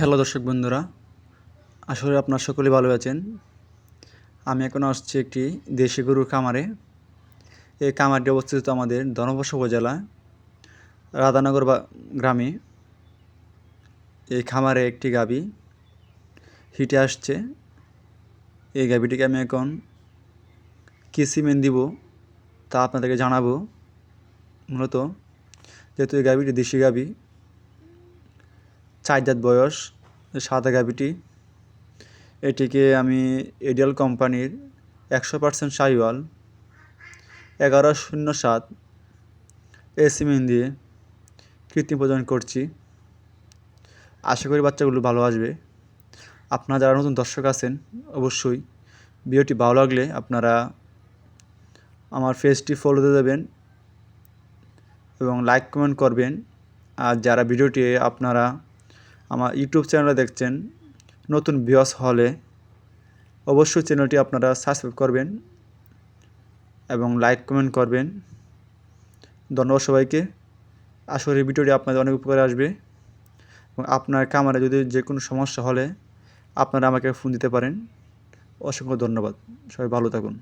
Hello দর্শক বন্ধুরা আসলে আপনার সকলে ভালো আছেন। আমি এখন আসছি একটি দেশি গরুর খামারে। এই খামারটি অবস্থিত আমাদের ধনবর্ষ উপজেলা, রাধানগর বা গ্রামে। এই খামারে একটি গাবি হিটে আসছে। এই গাবিটিকে আমি এখন কী সিমেন্ট দিব তা আপনাদেরকে জানাব। মূলত যেহেতু এই গাবিটি দেশি গাবি চার দাঁত বয়স সাদা গাভিটি এটিকে আমি এডিয়াল কোম্পানির একশো পার্সেন্ট সাইওয়াল, এগারো শূন্য সাত এ সিমেন্ট দিয়ে কৃত্রিম প্রজনন করছি। আশা করি বাচ্চাগুলো ভালো আসবে। আপনারা যারা নতুন দর্শক আছেন, অবশ্যই ভিডিওটি ভালো লাগলে আপনারা আমার ফেসটি ফলো দিয়ে দেবেন এবং লাইক কমেন্ট করবেন। আর যারা ভিডিওটি আপনারা আমার ইউটিউব চ্যানেলে দেখছেন, নতুন ভিউয়ার্স হলে অবশ্যই চ্যানেলটি আপনারা সাবস্ক্রাইব করবেন এবং লাইক, কমেন্ট করবেন। ধন্যবাদ সবাইকে। আশা করি ভিডিওটি আপনাদের অনেক উপকারে আসবে। এবং আপনার কামারে যদি যে কোনো সমস্যা হলে আপনারা আমাকে ফোন দিতে পারেন। অসংখ্য ধন্যবাদ। সবাই ভালো থাকুন।